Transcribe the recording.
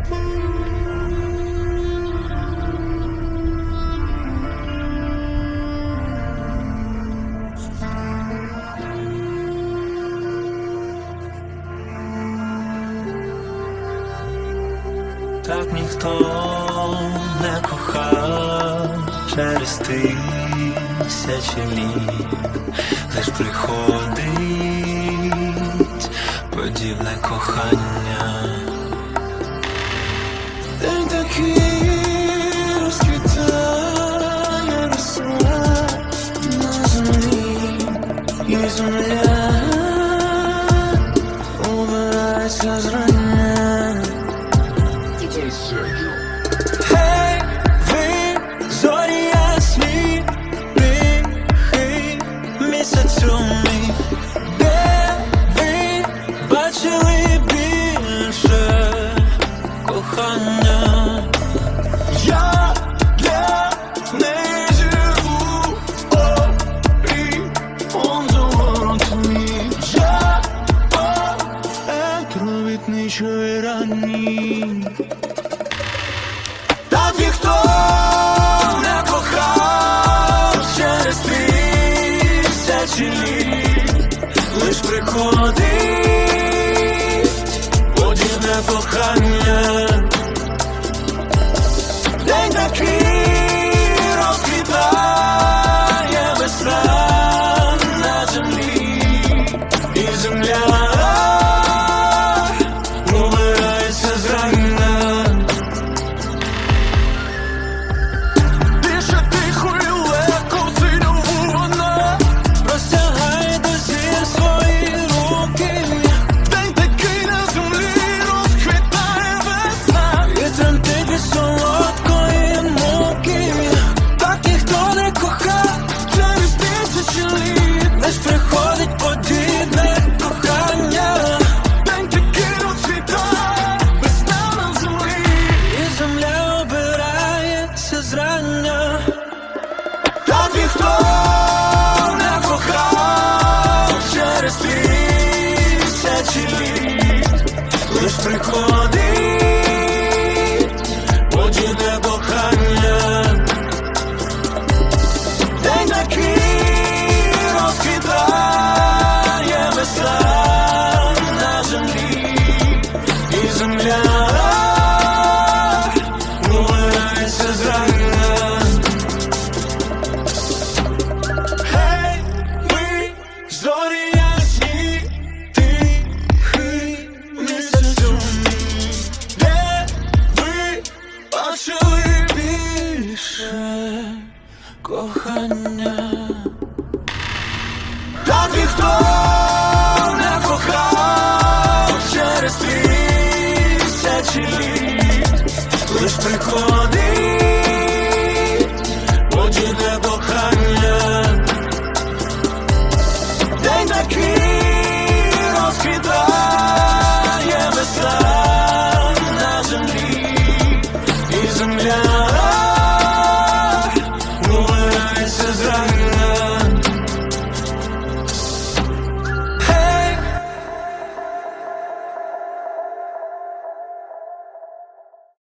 Так ніхто не кохав через тисячі літ, лиш приходить подібне кохання. from the eye Open eyes, ночує рані. Та ті, хто не кохав через тисячі літ, лиш приходить. Rychlo a кохання.